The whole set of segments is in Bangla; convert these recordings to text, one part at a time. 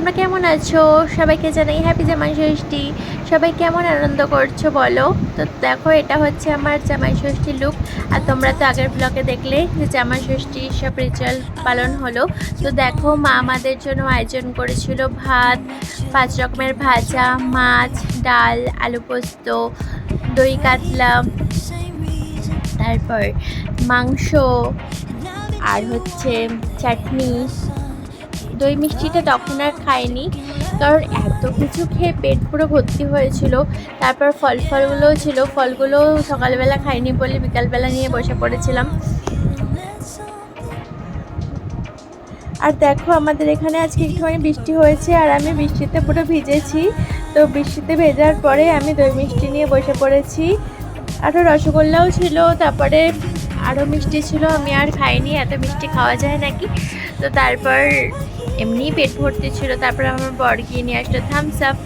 তোমরা কেমন আছো? সবাইকে জানাই হ্যাপি জামাই ষষ্ঠী। সবাই কেমন আনন্দ করছ বলো? তো দেখো, এটা হচ্ছে আমার জামাই ষষ্ঠী লুক আর তোমরা তো আগের ব্লগে দেখলে যে জামাই ষষ্ঠী সব রিচুয়াল পালন হলো। তো দেখো, মা আমাদের জন্য আয়োজন করেছিল ভাত, পাঁচ রকমের ভাজা, মাছ, ডাল, আলু পোস্ত, দই কাতলা, তারপর মাংস, আর হচ্ছে চাটনি। দই মিষ্টিটা তখন আর খাইনি। কারণ এত কিছু খেয়ে পেট পুরো ভর্তি হয়েছিল। তারপর ফল ফলগুলোও ছিল। ফলগুলো সকালবেলা খাইনি বলে বিকালবেলা নিয়ে বসে পড়েছিলাম। আর দেখো আমাদের এখানে আজকে একটুখানি বৃষ্টি হয়েছে আর আমি বৃষ্টিতে পুরো ভিজেছি। তো বৃষ্টিতে ভেজার পরে আমি দই মিষ্টি নিয়ে বসে পড়েছি। আরও রসগোল্লাও ছিল, তারপরে আরও মিষ্টি ছিল। আমি আর খাইনি, এত মিষ্টি খাওয়া যায় নাকি? তো তারপর এমনি পেট ভর্তি ছিল, তারপর আমার বর গিয়ে নিয়ে আসলো থামস আপ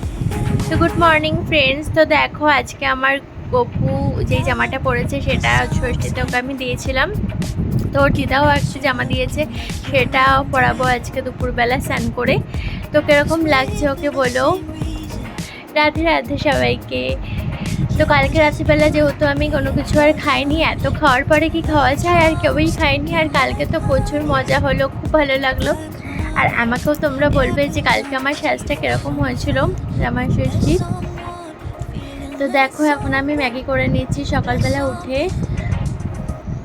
তো গুড মর্নিং ফ্রেন্ডস তো দেখো, আজকে আমার গপু যেই জামাটা পরেছে, সেটা ষষ্ঠীতে ওকে আমি দিয়েছিলাম। তো ওর দিদাও একটা জামা দিয়েছে, সেটাও পরাবো আজকে দুপুরবেলা স্নান করে। তো কীরকম লাগছে ওকে বলো? রাধে রাধে সবাইকে। তো কালকে রাত্রিবেলা যেহেতু আমি কোনো কিছু আর খাইনি, এত খাওয়ার পরে কি খাওয়া যায় আর কেউই খাইনি আর কালকে তো প্রচুর মজা হলো, খুব ভালো লাগল। আর আমাকেও তোমরা বলবে যে কালকে আমার সাজটা কীরকম হয়েছিল, আমার ষষ্ঠী তো দেখো, এখন আমি ম্যাগি করে নিচ্ছি সকালবেলা উঠে।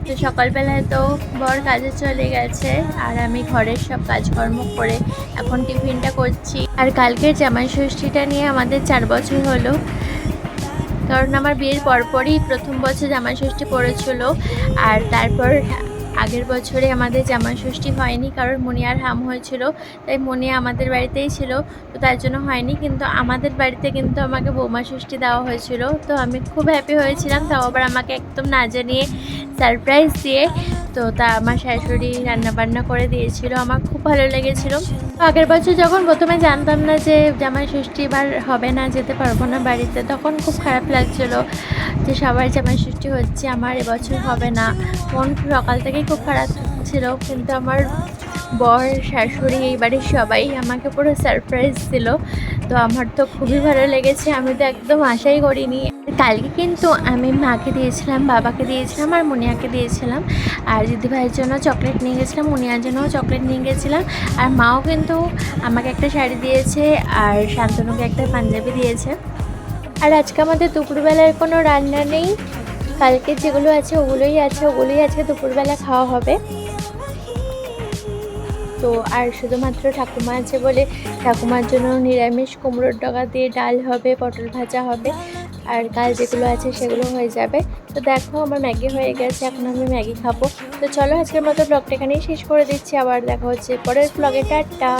তো সকালবেলায় তো বর কাজে চলে গেছে, আর আমি ঘরের সব কাজকর্ম করে এখন টিফিনটা করছি। আর কালকের জামাই ষষ্ঠীটা নিয়ে আমাদের চার বছর হলো। কারণ আমার বিয়ের পরপরই প্রথম বছর জামাই ষষ্ঠী পড়েছিল, আর তারপর আগের বছরে আমাদের জামা ষষ্ঠী হয়নি, কারণ মনিয়ার হাম হয়েছিল, তাই মনিয়া আমাদের বাড়িতেই ছিল, তো তার জন্য হয়নি, কিন্তু আমাদের বাড়িতে কিন্তু আমাকে বৌমা ষষ্ঠী দেওয়া হয়েছিল, তো আমি খুব হ্যাপি হয়েছিলাম, তাও আবার আমাকে একদম না জানিয়ে সারপ্রাইজ দিয়ে তো তা আমার শাশুড়ি রান্নাবান্না করে দিয়েছিল, আমার খুব ভালো লেগেছিল। আগের বছর যখন প্রথমে জানতাম না যে জামাই ষষ্ঠী এবার হবে না, যেতে পারব না বাড়িতে, তখন খুব খারাপ লাগছিল যে সবার জামাই ষষ্ঠী হচ্ছে, আমার এবছর হবে না। মন সকাল থেকেই খুব খারাপ ছিল, কিন্তু আমার বর, শাশুড়ি এই বাড়ির সবাই আমাকে পুরো সারপ্রাইজ দিল। তো আমার তো খুবই ভালো লেগেছে, আমি তো একদম আশাই করিনি। কালকে কিন্তু আমি মাকে দিয়েছিলাম, বাবাকে দিয়েছিলাম আর মুনিয়াকে দিয়েছিলাম। আর দিদিভাইয়ের জন্য চকলেট নিয়ে গেছিলাম, মুনিয়ার জন্যও চকলেট নিয়ে গেছিলাম। আর মাও কিন্তু আমাকে একটা শাড়ি দিয়েছে আর শান্তনুকে একটা পাঞ্জাবি দিয়েছে। আর আজকে আমাদের দুপুরবেলার কোনো রান্না নেই। কালকে যেগুলো আছে ওগুলোই আছে, ওগুলোই আজকে দুপুরবেলা খাওয়া হবে। তো আর শুধুমাত্র ঠাকুমা আছে বলে ঠাকুমার জন্য নিরামিষ কুমড়োর ডগা দিয়ে ডাল হবে, পটল ভাজা হবে। আর কাল যেগুলো আছে সেগুলো হয়ে যাবে। তো দেখো আমার ম্যাগি হয়ে গেছে, এখন আমি ম্যাগি খাব। তো চলো আজকের মতো ব্লগটা এখানেই শেষ করে দিচ্ছি। আবার দেখা হচ্ছে পরের ব্লগে টাটা।